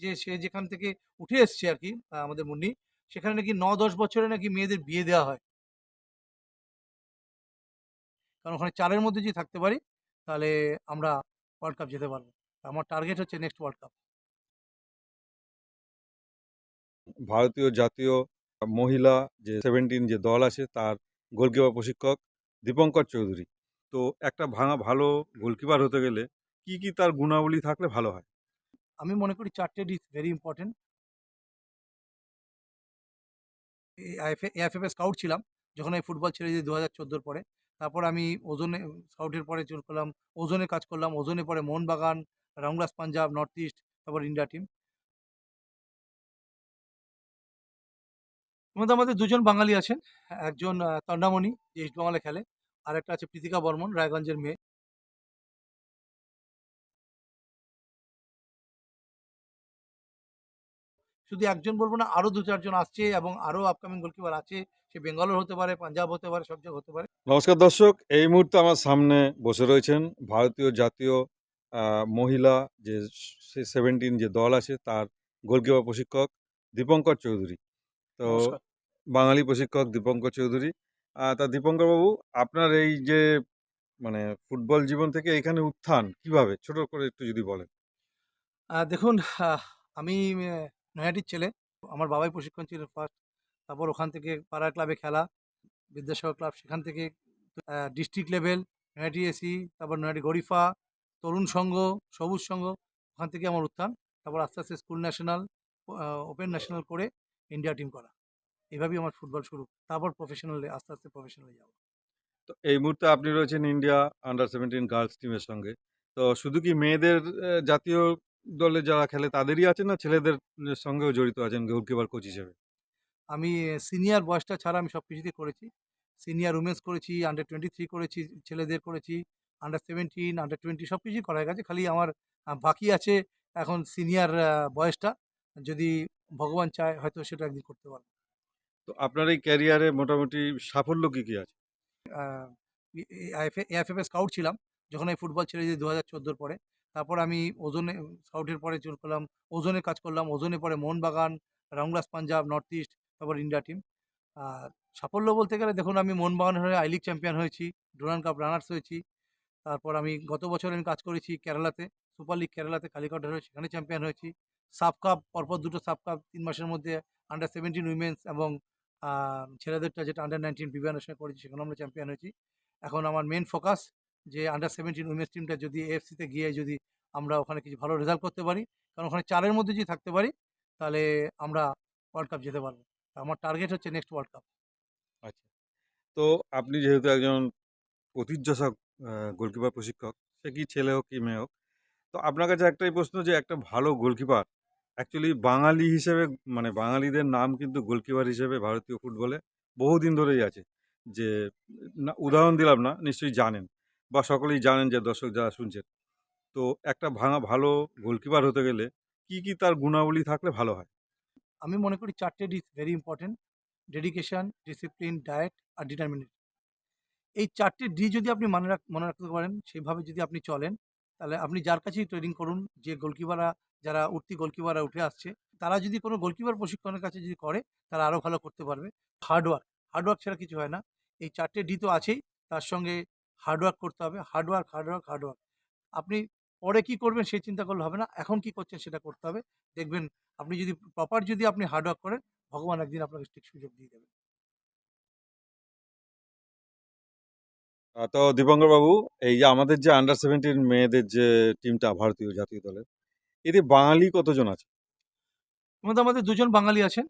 যে সে যেখান থেকে উঠে এসছে আর কি আমাদের মুন্নি, সেখানে নাকি ন দশ বছরে নাকি মেয়েদের বিয়ে দেওয়া হয়। কারণ ওখানে চারের মধ্যে যদি থাকতে পারি, তাহলে আমরা ওয়ার্ল্ড কাপ যেতে পারব আমার টার্গেট হচ্ছে নেক্সট ওয়ার্ল্ড কাপ। ভারতীয় জাতীয় মহিলা যে 17 যে দল আছে তার গোলকিপার প্রশিক্ষক দীপঙ্কর চৌধুরী। তো একটা ভাঙা ভালো গোলকিপার হতে গেলে কি, কি তার গুণাবলী থাকলে ভালো হয়? আমি মনে করি ৪ টে is very important. AFF scout ছিলাম। যখন আমি ফুটবল ছেড়ে দিই ২০১৪ র পরে। তারপর আমি ওজনে স্কাউটের পরে চলে করলাম, ওজনে কাজ করলাম। ওজনে পরে মোহনবাগান, রামগ্লাস পাঞ্জাব, নর্থ ইস্ট, তারপর ইন্ডিয়া টিম। মধ্যে আমাদের দুজন বাঙালি আছেন। একজন তন্ডামণি যে ইস্টবেঙ্গলে খেলে। আর একটা আছে প্রীতিকা বর্মন রায়গঞ্জের মেয়ে। শুধু একজন বলব না, আরও দু চারজন আসছে এবং আরও আপকামিং গোলকিপার আছে। সে বেঙ্গলের হতে পারে, পাঞ্জাব হতে পারে, সব জায়গায় হতে পারে। নমস্কার দর্শক, এই মুহূর্তে আমার সামনে বসে রয়েছেন ভারতীয় জাতীয় মহিলা যে সে 17 যে দল আছে তার গোলকিপার প্রশিক্ষক দীপঙ্কর চৌধুরী। তো বাঙালি প্রশিক্ষক দীপঙ্কর চৌধুরী। তা দীপঙ্কর বাবু আপনার এই যে মানে ফুটবল জীবন থেকে এখানে উত্থান কীভাবে? ছোট করে একটু যদি বলেন। দেখুন আমি নৈহাটির ছেলে। আমার বাবাই প্রশিক্ষণ ছিলেন ফার্স্ট। তারপর ওখান থেকে পাড়ার ক্লাবে খেলা, বিদ্যাসাগর ক্লাব সেখান থেকে ডিস্ট্রিক্ট লেভেল, নৈহাটি এসি, তারপর নৈহাটি গরিফা, তরুণ সংঘ, সবুজ সংঘ ওখান থেকে আমার উত্থান। তারপর আস্তে, আস্তে স্কুল ন্যাশনাল, ওপেন ন্যাশনাল করে ইন্ডিয়া টিম করা। এভাবেই আমার ফুটবল শুরু। তারপর প্রফেশনাল আস্তে, আস্তে প্রফেশনাল যাওয়া। তো এই মুহূর্তে আপনি রয়েছেন ইন্ডিয়া আন্ডার 17 গার্লস টিমের সঙ্গে। তো শুধু কি মেয়েদের জাতীয় দলে যারা খেলে তাদেরই আছে না ছেলেদের সঙ্গেও জড়িত আছেন গোলকিপার কোচ হিসেবে? আমি সিনিয়র বয়সটা ছাড়া আমি সবকিছুতেই করেছি। সিনিয়র উমেন্স করেছি, আন্ডার 23 করেছি, ছেলেদের করেছি, আন্ডার 17, আন্ডার টোয়েন্টি সব কিছুই করা গেছে। খালি আমার বাকি আছে এখন সিনিয়র বয়সটা। যদি ভগবান চায় হয়তো সেটা একদিন করতে পারব। তো আপনার এই ক্যারিয়ারে মোটামুটি সাফল্য কী কী আছে? আ a a IFA AFF a scout ছিলাম। যখন আমি ফুটবল ছেড়ে দিই ২০১৪ র পরে। তারপর আমি ওজনে স্কাউটের পরে চলে করলাম, ওজনে কাজ করলাম। ওজনের পরে মোহনবাগান, রামগ্লাস পাঞ্জাব, নর্থ ইস্ট, তারপর ইন্ডিয়া টিম। আর সাফল্য বলতে গেলে দেখুন আমি মোহনবাগান হয়ে আই লিগ চ্যাম্পিয়ন হয়েছি, ডুরান্ড কাপ রানার্স হয়েছি। তারপর আমি গত বছর আমি কাজ করেছি কেরালাতে, সুপার লিগ কেরালাতে কালিকটের হয়ে সেখানে চ্যাম্পিয়ন হয়েছি। সাফ কাপ পরপর দুটো সাফ কাপ ৩ মাসের মধ্যে আন্ডার সেভেন্টিন উইমেন্স এবং ছেলেদেরটা যেটা আন্ডার 19 বিবিয়ানের সঙ্গে করেছি সেখানে আমরা চ্যাম্পিয়ন হয়েছি। এখন আমার মেন ফোকাস যে আন্ডার 17 উইমেনস টিমটা যদি এএফসি তে গিয়ে যদি আমরা ওখানে কিছু ভালো রেজাল্ট করতে পারি। কারণ ওখানে চারের মধ্যে যদি থাকতে পারি, তাহলে আমরা ওয়ার্ল্ড কাপ যেতে পারব আমার টার্গেট হচ্ছে নেক্সট ওয়ার্ল্ড কাপ। আচ্ছা। তো আপনি যেহেতু একজন প্রতিযশা গোলকিপার প্রশিক্ষক, সে কি ছেলে হোক কি মেয়ে হোক। তো আপনার কাছে একটাই প্রশ্ন যে একটা ভালো গোলকিপার অ্যাকচুয়ালি বাঙালি হিসেবে মানে বাঙালিদের নাম কিন্তু গোলকিপার হিসেবে ভারতীয় ফুটবলে বহুদিন ধরেই আছে। যে না উদাহরণ দিলাম না, নিশ্চয়ই জানেন বা সকলেই জানেন যে দর্শক যারা শুনছেন। তো একটা ভাঙা ভালো গোলকিপার হতে গেলে কি, কি তার গুণাবলী থাকলে ভালো হয়? আমি মনে করি ৪ টে is very important. Dedication, discipline, diet R determinate. এই চারটে ডি যদি আপনি মানে রাখ মনে রাখতে পারেন, সেভাবে যদি আপনি চলেন, তাহলে আপনি যার কাছেই ট্রেনিং করুন, যে গোলকিপাররা যারা উঠতি গোলকিপাররা উঠে আসছে, তারা যদি কোনো গোলকিপার প্রশিক্ষণের কাছে যদি করে, তারা আরও ভালো করতে পারবে। হার্ডওয়ার্ক হার্ডওয়ার্ক ছাড়া কিছু হয় না। এই চারটে ডি তো আছেই, তার সঙ্গে হার্ড ওয়ার্ক করতে হবে। Hard work, hard work, hard work. আপনি পরে কি করবেন সেই চিন্তা করলে হবে না। এখন কি করছেন সেটা করতে হবে। দেখবেন আপনি যদি প্রপার যদি আপনি হার্ড ওয়ার্ক করেন, ভগবান একদিন আপনাকে ঠিক সুযোগ দিয়ে দেবেন। তো দীপঙ্কর বাবু, এই যে আমাদের যে আন্ডার 17 মেয়েদের যে টিমটা ভারতীয় জাতীয় দলের, এতে বাঙালি কতজন আছে? মধ্যে আমাদের দুজন বাঙালি আছেন।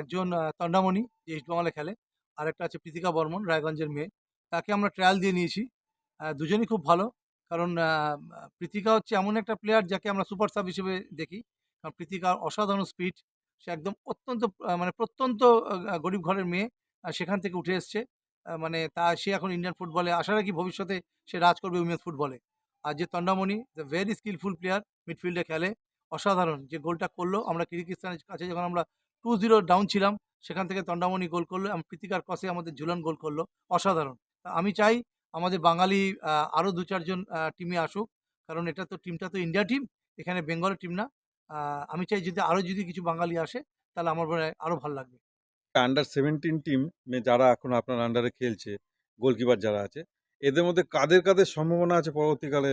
একজন তন্ডামণি যে ইস্টবেঙ্গলে খেলে। আর একটা আছে প্রীতিকা বর্মন রায়গঞ্জের মেয়ে। তাকে আমরা ট্রায়াল দিয়ে নিয়েছি। দুজনই খুব ভালো। কারণ প্রীতিকা হচ্ছে এমন একটা প্লেয়ার যাকে আমরা সুপার সাব হিসেবে দেখি। কারণ প্রীতিকার অসাধারণ স্পিড। সে একদম অত্যন্ত মানে প্রত্যন্ত গরিব ঘরের মেয়ে। সেখান থেকে উঠে এসছে। মানে তা সে এখন ইন্ডিয়ান ফুটবলে আশা রাখি ভবিষ্যতে সে রাজ করবে উইমেন্স ফুটবলে। আর যে Tandamani the very skilful player মিডফিল্ডে খেলে। অসাধারণ যে গোলটা করল আমরা কিরগিজস্তানের কাছে যখন আমরা 2-0 ডাউন ছিলাম, সেখান থেকে তন্ডামণি গোল করল এবং প্রীতিকার ক্রসে আমাদের ঝুলন গোল করল। অসাধারণ। আমি চাই আমাদের বাঙালি আরও দু ২-৪ জন আ টিমে আসুক। কারণ এটা তো টিমটা তো ইন্ডিয়া টিম। এখানে বেঙ্গলের টিম না। আমি চাই যদি আরও যদি কিছু বাঙালি আসে তাহলে আমার মনে হয় আরও ভালো লাগবে আন্ডার সেভেন্টিন টিম যারা এখন আপনার আন্ডারে খেলছে গোলকিপার যারা আছে এদের মধ্যে কাদের কাদের সম্ভাবনা আছে পরবর্তীকালে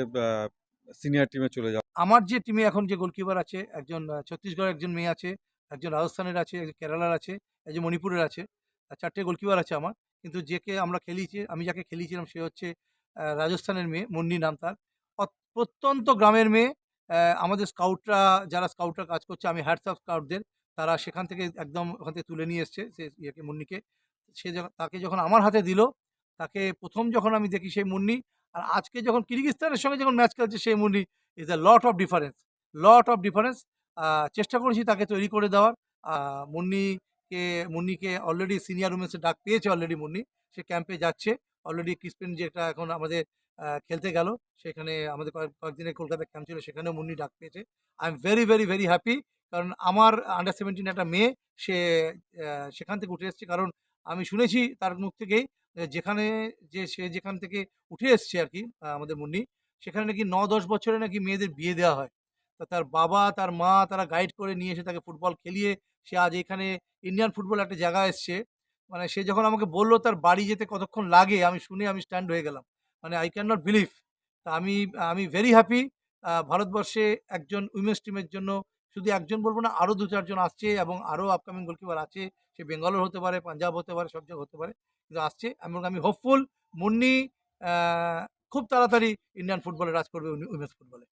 সিনিয়র টিমে চলে যাওয়া আমার যে টিমে এখন যে গোলকিপার আছে একজন ছত্তিশগড়ের একজন মেয়ে আছে একজন রাজস্থানের আছে একজন কেরালার আছে একজন মণিপুরের আছে চারটে গোলকিপার আছে আমার কিন্তু যেকে আমরা খেলিয়েছি আমি যাকে খেলিয়েছিলাম সে হচ্ছে রাজস্থানের মেয়ে মুন্নি নাম তার। প্রত্যন্ত গ্রামের মেয়ে আমাদের স্কাউটরা যারা স্কাউটরা কাজ করছে আমি হ্যাডস অফ স্কাউটদের তারা সেখান থেকে একদম ওখান থেকে তুলে নিয়ে এসছে সে ইয়েকে মুন্নিকে। সে তাকে যখন আমার হাতে দিল তাকে প্রথম যখন আমি দেখি সেই মুন্নি আর আজকে যখন কিরগিস্তানের সঙ্গে যখন ম্যাচ খেলছে সেই Munni is a lot of difference lot of difference চেষ্টা করেছি তাকে তৈরি করে দেওয়ার। আহ, মুন্নিকে মুন্নিকে অলরেডি সিনিয়র উমেন্সের ডাক পেয়েছে অলরেডি মুন্নি। সে ক্যাম্পে যাচ্ছে। অলরেডি ক্রিসপেন যেটা এখন আমাদের খেলতে গেল, সেখানে আমাদের কয়েক, কয়েকদিনের কলকাতায় ক্যাম্প ছিল, সেখানেও মুন্নি ডাক পেয়েছে। I am very very very happy কারণ আমার আন্ডার সেভেন্টিন একটা মেয়ে, সে সেখান থেকে উঠে এসছে। কারণ আমি শুনেছি তার মুখ থেকেই যেখানে যে সে যেখান থেকে উঠে এসছে আর কি আমাদের মুন্নি, সেখানে নাকি ন দশ বছরে নাকি মেয়েদের বিয়ে দেওয়া হয়। তার বাবা, তার মা তারা গাইড করে নিয়ে এসে তাকে ফুটবল খেলিয়ে সে আজ এখানে ইন্ডিয়ান ফুটবল একটা জায়গা এসছে। মানে সে যখন আমাকে বলল তার বাড়ি যেতে কতক্ষণ লাগে, আমি শুনে আমি স্ট্যান্ড হয়ে গেলাম। মানে আই ক্যান নট বিলিভ তা আমি আমি ভেরি হ্যাপি ভারতবর্ষে একজন উইমেন্স টিমের জন্য শুধু একজন বলব না আরও দু চারজন আসছে এবং আরও আপকামিং গোলকিপার আছে। সে বেঙ্গালোর হতে পারে, পাঞ্জাব হতে পারে, সব জায়গা হতে পারে। কিন্তু আসছে। এবং আমি হোপফুল মুন্নি খুব তাড়াতাড়ি ইন্ডিয়ান ফুটবলে রাজ করবে উইমেন্স ফুটবলে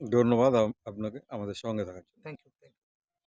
ধন্যবাদ আপনাকে আমাদের সঙ্গে থাকার জন্য। Thank you